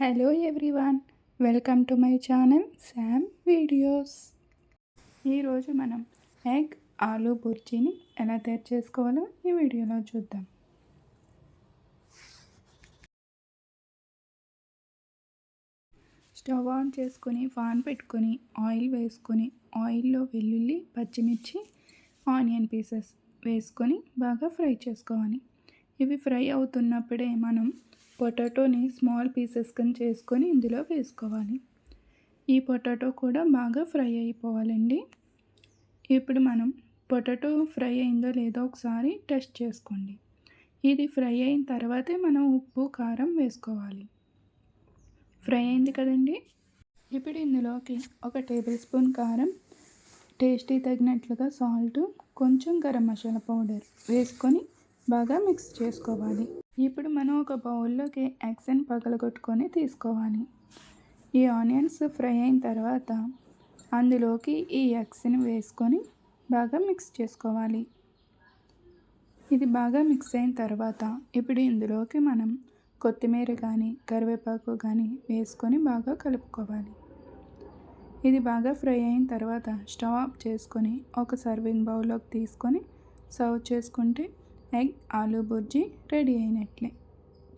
Hello everyone welcome to my channel Sam videos. ఈరోజు మనం egg aloo బుర్జీని ఎలా తయారు చేసుకోవాలో ఈ వీడియోలో చూద్దాం. స్టవ్ ఆన్ చేసుకొని ఫాన్ పెట్టుకొని ఆయిల్ వేసుకొని ఆయిల్లో వెల్లుల్లి పచ్చిమిర్చి ఆనియన్ పీసెస్ వేసుకొని బాగా ఫ్రై చేసుకోవాలి. ఇవి ఫ్రై అవుతున్నప్పుడే మనం పొటాటోని స్మాల్ పీసెస్ కింద చేసుకొని ఇందులో వేసుకోవాలి. ఈ పొటాటో కూడా బాగా ఫ్రై అయిపోవాలండి. ఇప్పుడు మనం పొటాటో ఫ్రై అయిందో లేదో ఒకసారి టెస్ట్ చేసుకోండి. ఇది ఫ్రై అయిన తర్వాతే మనం ఉప్పు కారం వేసుకోవాలి. ఫ్రై అయింది కదండి? ఇప్పుడు ఇందులోకి ఒక టేబుల్ స్పూన్ కారం టేస్టీ తగినట్లుగా సాల్ట్ కొంచెం గరం మసాలా పౌడర్ వేసుకొని బాగా మిక్స్ చేసుకోవాలి. ఇప్పుడు మనం ఒక బౌల్లోకి ఎగ్స్ని పగలగొట్టుకొని తీసుకోవాలి. ఈ ఆనియన్స్ ఫ్రై అయిన తర్వాత అందులోకి ఈ ఎగ్స్ని వేసుకొని బాగా మిక్స్ చేసుకోవాలి. ఇది బాగా మిక్స్ అయిన తర్వాత ఇప్పుడు ఇందులోకి మనం కొత్తిమీర కానీ కరివేపాకు కానీ వేసుకొని బాగా కలుపుకోవాలి. ఇది బాగా ఫ్రై అయిన తర్వాత స్టవ్ ఆఫ్ చేసుకొని ఒక సర్వింగ్ బౌల్లోకి తీసుకొని సర్వ్ చేసుకుంటే ఎగ్ ఆలూ బుర్జీ రెడీ అయినట్లే.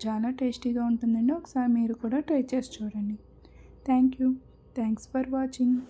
చాలా టేస్టీగా ఉంటుందండి. ఒకసారి మీరు కూడా ట్రై చేసి చూడండి. Thank you. Thanks for watching.